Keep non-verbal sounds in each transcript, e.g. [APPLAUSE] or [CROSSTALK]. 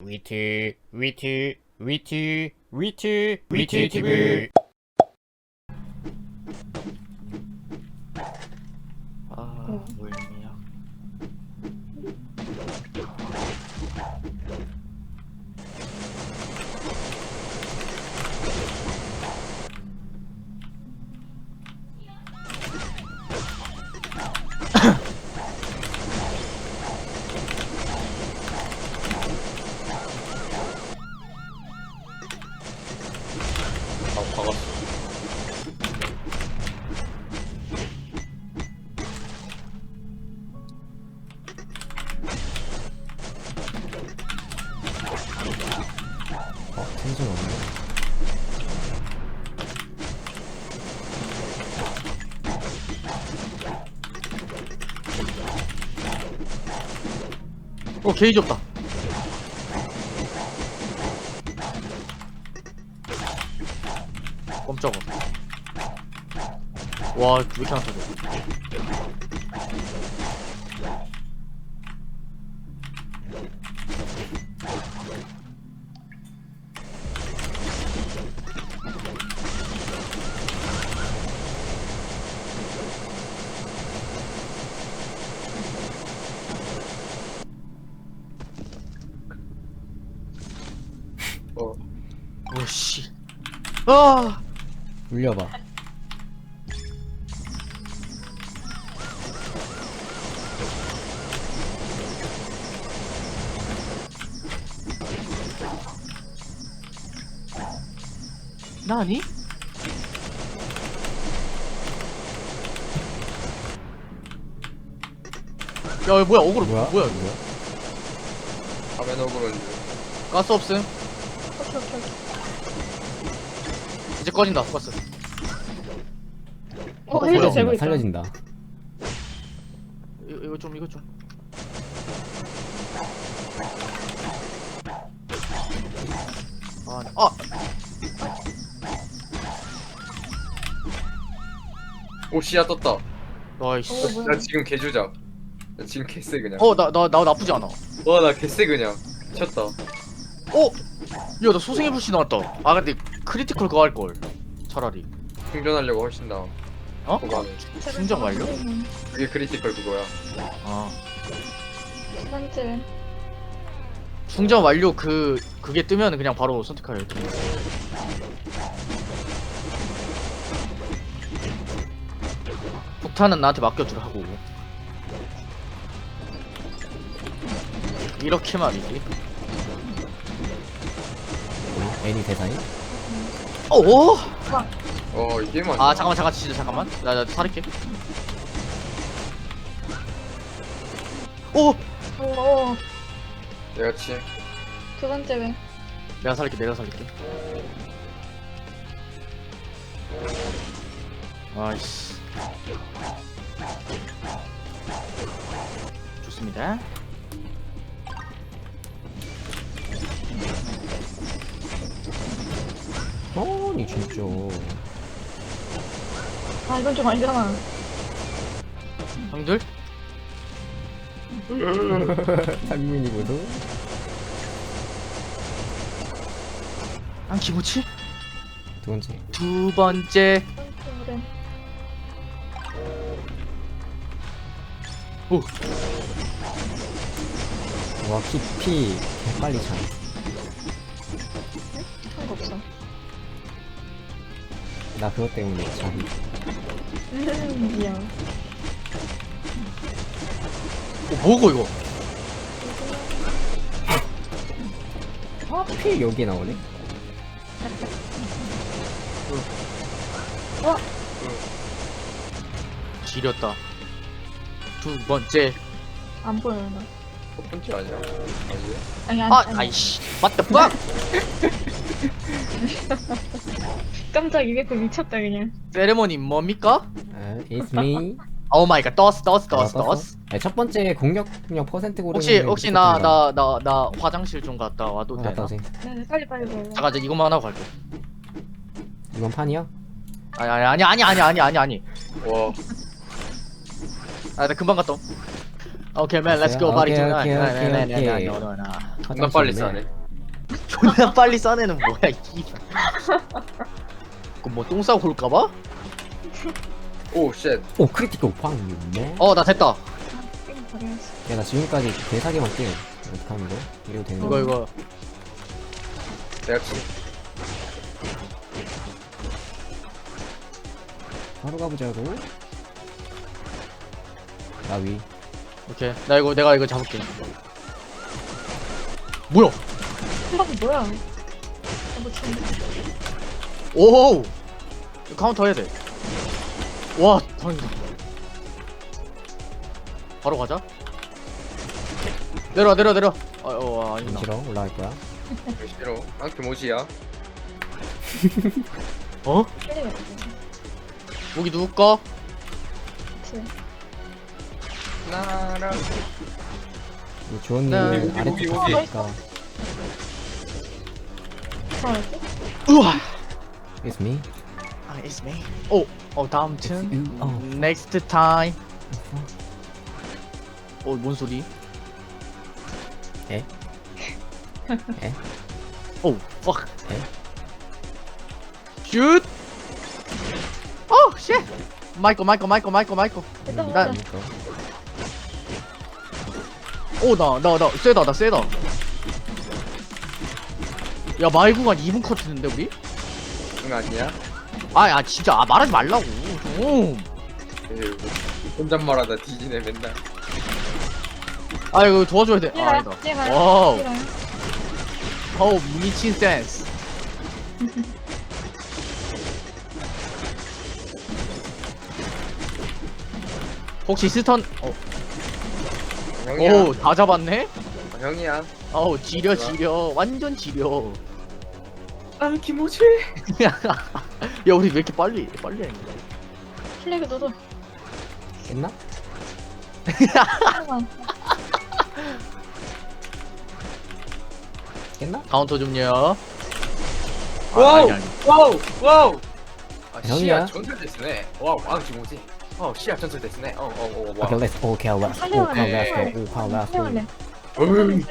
위트 위트 위트 위트 위트 TV 아, 뭐였 어, 게이지 없다. 깜짝아. 와, 왜 이렇게 안 터져? 아! 물려봐. 나니? 야, 이거 뭐야, 어그로 뭐야? 뭐야, 이거? 밤에 너그러지. 가스 없음. 오케이, 오케이, 오케이. 제 꺼진다, 가스. 어? 헬스 재고 있다. 살려진다. 이거, 이거 좀, 이거 좀. 아, 아! 오 씨야 떴다 나이씨. 어, 뭐야? 나 지금 개주작 나 지금 개쎄 그냥 어, 나, 나, 나 나쁘지 않아. 와 나 개쎄 그냥 미쳤다 어? 야, 나 소생의 불씨 나왔다. 아, 근데 크리티컬 그거 할걸. 차라리. 충전하려고 훨씬 나아 어? 그거는 충전 완료? 그게 크리티컬 그거야 아. 두 번째. 충전 완료 그, 그게 뜨면 그냥 바로 선택할 때. 폭탄은 나한테 맡겨주라 하고. 이렇게 말이지. 어, 애니 대사이? 오! 어 이게 맞아 잠깐만 잠깐 진짜 잠깐만 나 나 살릴게 오! 오, 오. 내가 치 두 번째 왜? 내가 살릴게 내가 살릴게 아이씨 좋습니다 아니 진짜. 아, 이건 좀 아니잖아. 형들 [LAUGHS] 상민이 보도. 한 기모치 두 번째. 두 번째 두 번째 그래. 오 와 키피 빨리 차. 나 그것 때문에 자기. 미안. 오, 뭐고 이거 하필 여기 나오네. 지렸다 두 번째 안 보여, 나. 첫 번째 아니야 아니 아니, 아니. 아 아니. 아이씨 맞다 빡 [LAUGHS] 깜짝 200구 미쳤다 그냥. 세레모니 뭡니까? 아, it's me. 오 마이 갓 떠스 떠스 떠스 알았어. 떠스 네, 첫 번째 공격력 퍼센트 고르는 혹시 혹시 나 나 무조건이라. 나 나 화장실 좀 갔다 와도 어, 되나? 오세요. 네, 빨리 빨리 빨리. 잠깐 이제 이것만 하고 갈게 이번 판이요? 아니 아니 아니 아니 아니 아니 아니 와 아나 금방 갔다 오케이 맨 렛츠 고 바디 오케이, 오케이, 나 빨리 없네. 싸네 [LAUGHS] 존나 빨리 싸내는 뭐야 이 그럼 뭐똥 싸고 올까봐? 오 쉣. 오 크리티컬 팡네 어나 됐다 게임 버려야지. 야나 지금까지 대사기만 게임 어떡하면 돼? 이래도 되는 이거? 이거 내가 침. 바로 가보자고 나위 오케이 나 이거 내가 이거 잡을게 뭐야 한방 뭐야? 아, 뭐 참. 오 이거 카운터 해야 돼 와 당연히다 바로 가자 내려와 내려와 내려와 아, 어, 아니구나 싫어 올라갈 거야 싫어. 아 규모지야. 어? 때리면 무기 누구 거? 나랑 이 주원님 나- 아래쪽. 있으니까 뭐하지? 우와 It's me 아 it's me 오, 어 다음 튼 It's you. 어. next time 어, 뭔 소리? 에? 에? 오, [LAUGHS] fuck. 에? 슛! 오, 쉣! 마이코, 마이코, 마이코, 마이코, 마이코. 일단 나- 보자. 그러니까 오, 나, 나, 나, 세다, 나 세다. 야, 마이구가 2분 컷 했는데, 우리? 응 아니야? 아, 야, 진짜, 아, 말하지 말라고. 좀. 에휴, 혼잣말하다 뒤지네 맨날. 아, 이거 도와줘야 돼. 아, 아니다. 와우. 어우, 미친 센스. [LAUGHS] 혹시 스턴, 어, 형이야. 오, 다 잡았네? 어, 형이야. 어우, 지려, 지려. 완전 지려. 아 김호지. [LAUGHS] 야, 우리 왜 이렇게 빨리, 빨리 했냐? 플래그 너도. 깼나? 잠깐만. 깼나? 카운터 좀요. 아, 와우. 아니, 아니. 와우 와우. 아 형이야. 시야 전설 됐네. 와우 아 김호지. 어 시야 전설 됐네. 어 어 어 와. 오케이 렛츠 오케이 렛츠 살려야 오케이 돼. 렛츠 오케이 렛츠 살려갈래. 어흥.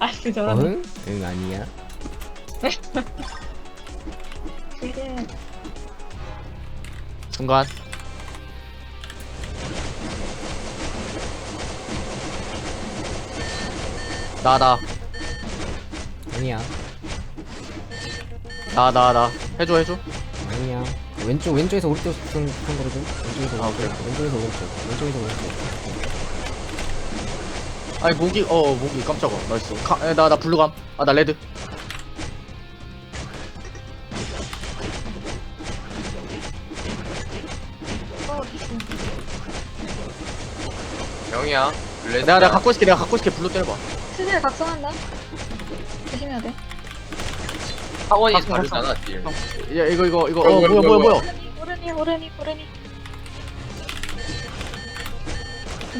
아, 그 저런. 어흥? 응 아니야 그게 중간. 나다, 아니야 나, 나, 나. 해줘, 해줘. 아니야 왼쪽 왼쪽에서 오른쪽 손, 손 걸어줘 왼쪽에서 아, 오른쪽 왼쪽에서 오른쪽 왼쪽에서 오른쪽 아니, 모기, 어, 모기, 깜짝아. 나이스. 카, 에, 나, 나 블루감. 아, 나 레드. 형이야. 레드. 내가, 내가 갖고 있을게, 내가 갖고 있을게. 블루 때려봐. 스딜 각성한다. 조심해야 돼. 박수, 다르잖아 딜. 야, 이거, 이거, 이거. 어, 어, 뭐야, 뭐야, 뭐야, 뭐야, 뭐야. 오르니, 오르니, 오르니.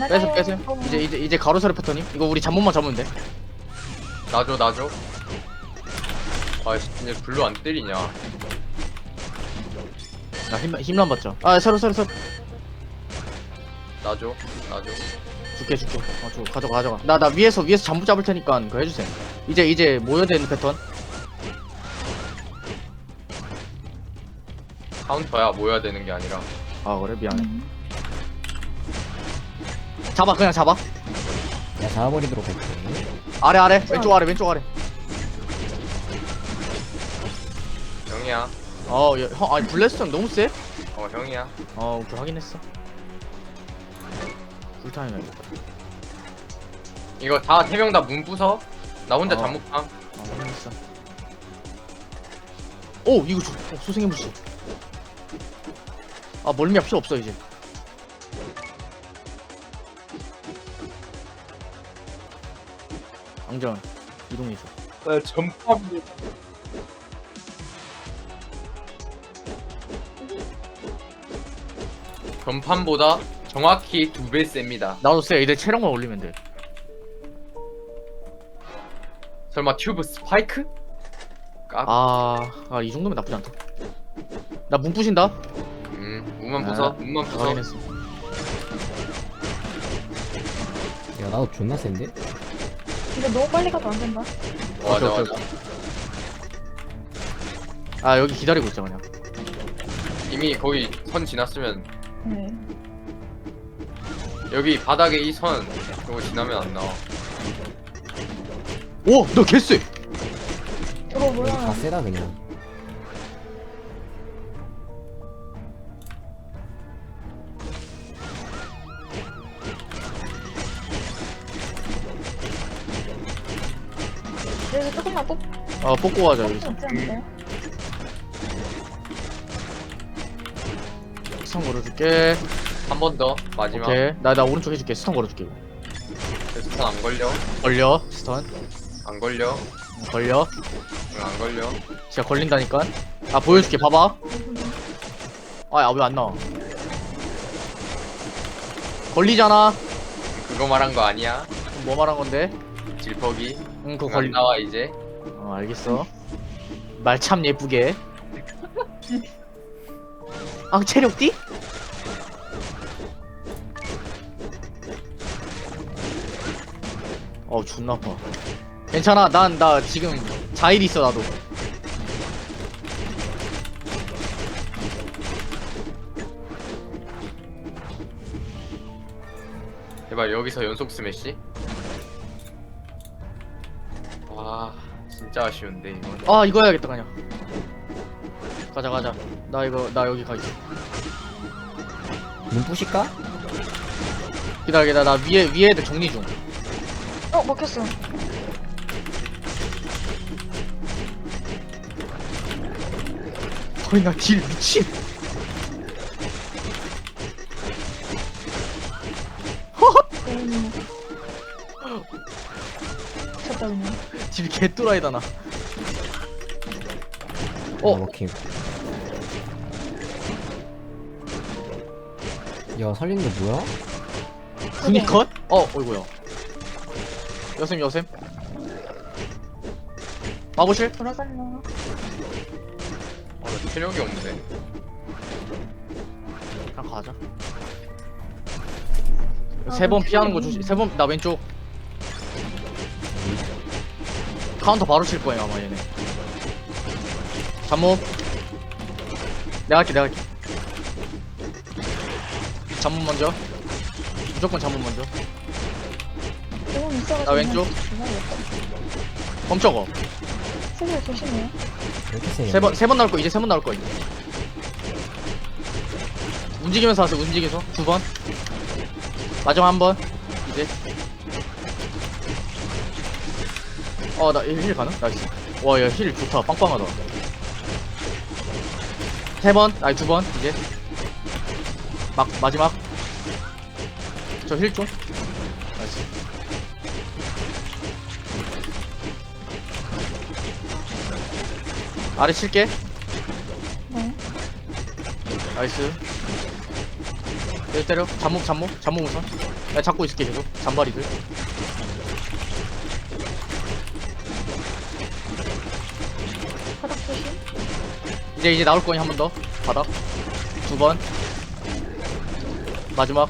빼세요, 빼세요. 이제, 이제, 이제 가로세로 패턴임. 이거 우리 잠못만 잡으면 돼. 나줘 나줘. 아 이제 블루 안 때리냐? 나 힘, 힘만 받자. 아, 새로, 새로, 새로. 나줘 나줘. 줄게 줄게. 어 줘, 가져가 가져가. 나 나 위에서 위에서 잠부 잡을 테니까 그거 해주세요. 이제 이제 모여야 되는 패턴. 카운터야 모여야 되는 게 아니라. 아 그래? 미안해. 잡아 그냥 잡아. 야 잡아버리도록 할게. 아래 아래. 왼쪽 아래 왼쪽 아래. 형이야. 어형 아니 블레스턴 너무 세? 어 형이야. 어 오케이 확인했어 쿨타임 해야겠다 이거 다 세 명 다 문 부서. 나 혼자 어. 잠묵함. 어 확인했어 오 이거 조, 어, 소생의 물씨 아 멀미야 필요 없어 이제 앙전 이동해줘 나 전판. 전판보다 정확히 두 배 셉니다. 나도 쎄 이제 체력만 올리면 돼 설마 튜브 스파이크? 까? 아, 아, 이 정도면 나쁘지 않다. 나 문 부신다? 음, 문만 아, 부서, 문만 부서. 확인했어. 나도 존나 센데? 이거 너무 빨리 가도 안 된다. 맞아 오케이, 맞아. 아 여기 기다리고 있자 그냥 이미 거기 선 지났으면 네. 여기 바닥에 이선 그거 지나면 안 나와. 오 너 개쎄 저거 여기 다 뭐야? 세다 그냥 여기서 조금만 뽑, 아 뽑고 가자 여기서 않을까요? 스턴 걸어줄게 한 번 더 마지막. 오케이 나나 오른쪽 해줄게 스턴 걸어줄게 스턴 안 걸려. 걸려 스턴 안 걸려. 응, 걸려 응, 안 걸려. 진짜 걸린다니까 아 보여줄게 봐봐 아야 왜 안 나와 걸리잖아 그거 말한 거 아니야. 뭐 말한 건데 질퍽이. 응 그거 안 걸리 나와 이제. 어 알겠어 말 참 예쁘게 [LAUGHS] 아 체력 띠? 어우 존나 아파. 괜찮아 난 나 지금 자일 있어 나도. 제발 여기서 연속 스매시. 와 진짜 아쉬운데 이건. 아 이거 해야겠다 그냥. 가자 가자. 나 이거 나 여기 가 있어. 눈 부실까? 기다려 기다려. 나 위에 위에 애들 정리 중 어, 먹혔어. 거의 나딜 미친 음. 미쳤다, 그냥. 딜 개뚜라이다 나어 어. 먹힘 야 살리는 게 뭐야? 구니컷? 어, 어이구야. 여샘, 여샘. 마보실? 돌아살려. 아, 나 체력이 없네. 그냥 가자. 아, 세번 그럼 피하는 거. 조심. 세 번, 나 왼쪽. 카운터 바로 칠 거예요, 아마 얘네. 잠몸. 내가 할게, 내가 할게. 잠몸 먼저. 무조건 잠몸 먼저. 있어가지고. 나 왼쪽. 죽어야겠다. 멈춰거. 슬슬 조심해요. 왜 이렇게 세냐 세 번, 세 번 나올 거, 이제 세 번 나올 거, 이제. 움직이면서 하세요, 움직여서. 두 번. 마지막 한 번. 이제. 어, 나, 힐 가능? 나이스. 와, 야, 힐 좋다. 빵빵하다. 세 번, 아니, 두 번, 이제. 막, 마지막. 저 힐 좀. 아래 칠게. 네. 나이스. 여기 때려. 잠목, 잠목, 잠목 우선. 내가 잡고 있을게, 계속. 잔발이들. 바닥 조심. 이제, 이제 나올 거니 한 번 더. 바닥. 두 번. 마지막.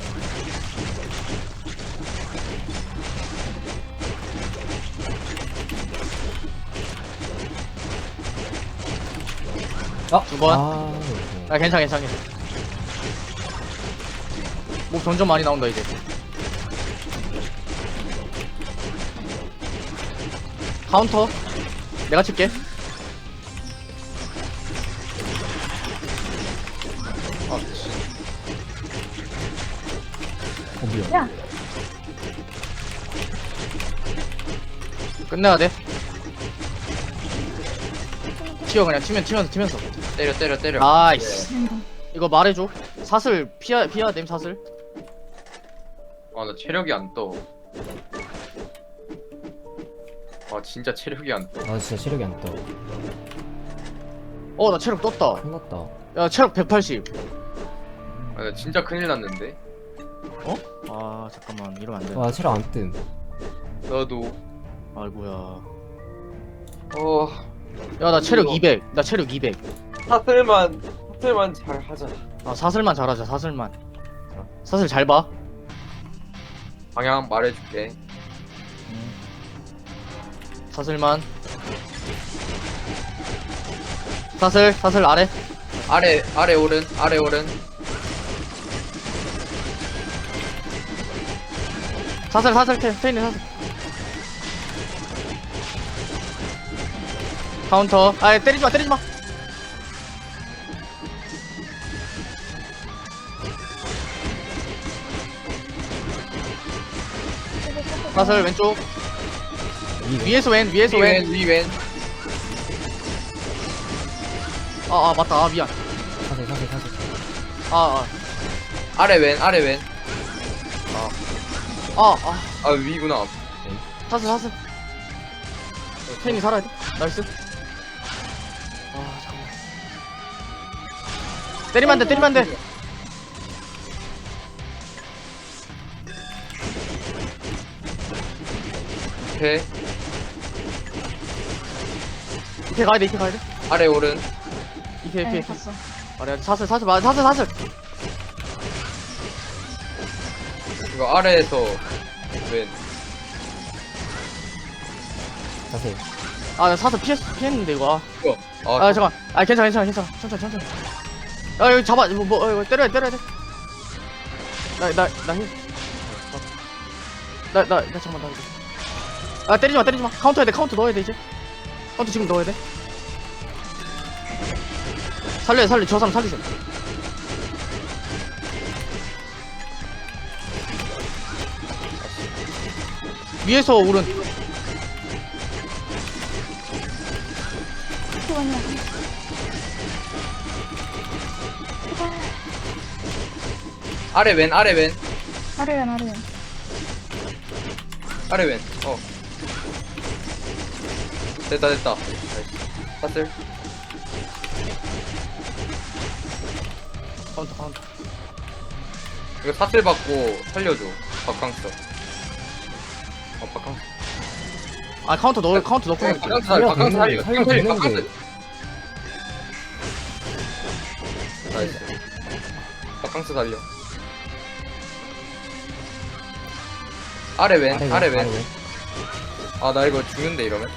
아! 두 번. 아, 이거. 아, 괜찮아, 괜찮아, 괜찮아. 목 점점 많이 나온다, 이제. 카운터. 내가 칠게. 아 씨. 어 뭐야 야! 끝내야 돼. 튀어, 그냥 튀면, 튀면서, 튀면서. 때려 때려 때려. 나이스. 음. 이거 말해줘. 사슬, 피하, 피해야 됨, 사슬. 아 나 체력이 안 떠. 아 진짜 체력이 안 떠. 나 진짜 체력이 안 떠 어, 나 체력 떴다. 큰일 났다 야, 체력 180. 아, 나 진짜 큰일 났는데. 아, 잠깐만. 이러면 안 돼. 와 체력 안뜸 너도. 아이고야. 어 야, 나 체력 이거- 200. 나 체력 200. 사슬만 사슬만 잘 하자. 아, 사슬만 잘하자, 사슬만. 사슬 잘 봐. 방향 말해줄게. 사슬만 사슬 사슬 아래 아래 아래 오른 아래 오른. 사슬 사슬 테 테인이 사슬 카운터 아 때리지마 때리지마 사슬 왼쪽. 위에서 왼 위에서 위왼 위왼. 왼아 아 맞다. 아 미안. 사슬 사슬 사슬 아아아아 아래 왼 아래 왼. 아, 아, 아. 위구나. 사슬 사슬 테인이 살아야 돼? 나이스. 아 잠깐만. 때리면 안 돼 때리면 안 돼 오케이. 이렇게 가야 돼 이렇게 가야 돼? 아래 오른. 이렇게 이렇게 네, 이렇게. 봤어. 아래 사슬 사슬 맞아 사슬 사슬. 이거 아래에서 왼. 사슬. 아나 사슬 피했 피했는데 이거. 이거. 아, 아 잠깐 아 괜찮아 괜찮아 괜찮아. 천천히 천천히. 아 여기 잡아. 뭐, 뭐 어, 이거 때려야 돼 때려야 돼나나나힐나나 나, 나, 잠깐만 나 이거 아 때리지 마 때리지 마 카운터 해야 돼 카운터 넣어야 돼 이제 카운터 지금 넣어야 돼 살려 살려 저 사람 살리세요 위에서 오른 잠깐만요. 아래 왼 아래 왼 아래면 아래면. 아래 왼. 어. 됐다 됐다. 나이스. 사슬. 카운터 카운터 이거 사슬 받고 살려줘. 박강서. 어 박강서. 아 카운터 넣을 카운터 넣고 있는 박강서 살려. 박강서 살려. 살려 박강서 살려. 되는데. 박강서. 나이스. 박강서 살려. 아래 왼, 아래 왼. 아, 나 이거 죽는데, 이러면.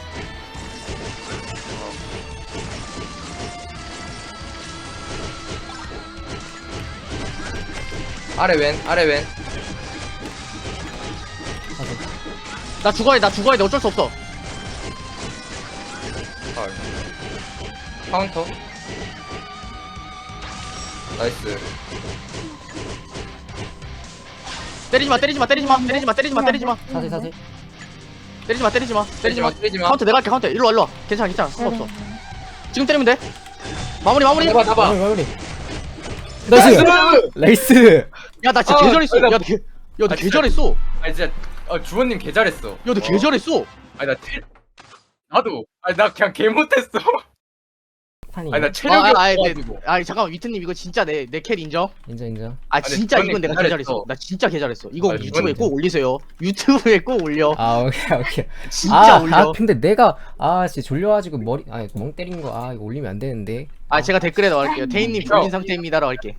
아래 왼, 아래 왼. 나 죽어야 돼, 나 죽어야 돼. 어쩔 수 없어. 아, 카운터. 나이스. 때리지 마 때리지 마 때리지 마 때리지 마 때리지 마 때리지 마. 사슬 사슬 때리지 마 때리지 마 때리지 마. 마, 때리지 마. 카운터 내가 할게 카운터. 일로 와 일로 와. 괜찮아 괜찮아. 상관없어. 지금 때리면 돼. 마무리 마무리. 나봐, 나봐. 마무리 마무리. 나이스! 나이스 야나 진짜 아, 개잘했어 나- 야너 개, 야너 아, 개잘했어 아, 진짜. 어, 주원님 개 잘했어. 야너 어. 개잘했어 아니, 나 체... 나도. 아니, 나 그냥 개 못했어. 아니, 나 아, 체력이 아, 아, 네, 없어가지고. 아 잠깐만 위트님 이거 진짜 내내캘 인정? 인정 인정 아 근데 진짜 주원님 이건 내가 개잘했어. 개잘했어 나 진짜 개잘했어 이거 아니, 유튜브에 주원님 꼭 올리세요 [LAUGHS] 유튜브에 꼭 올려 아 오케이 오케이 진짜 아, 올려 아 근데 내가 아 진짜 졸려가지고 머리 아멍 때린 거 아 이거 올리면 안 되는데 아 제가 댓글에 넣을게요 태인님 형. 졸린 상태입니다라고 할게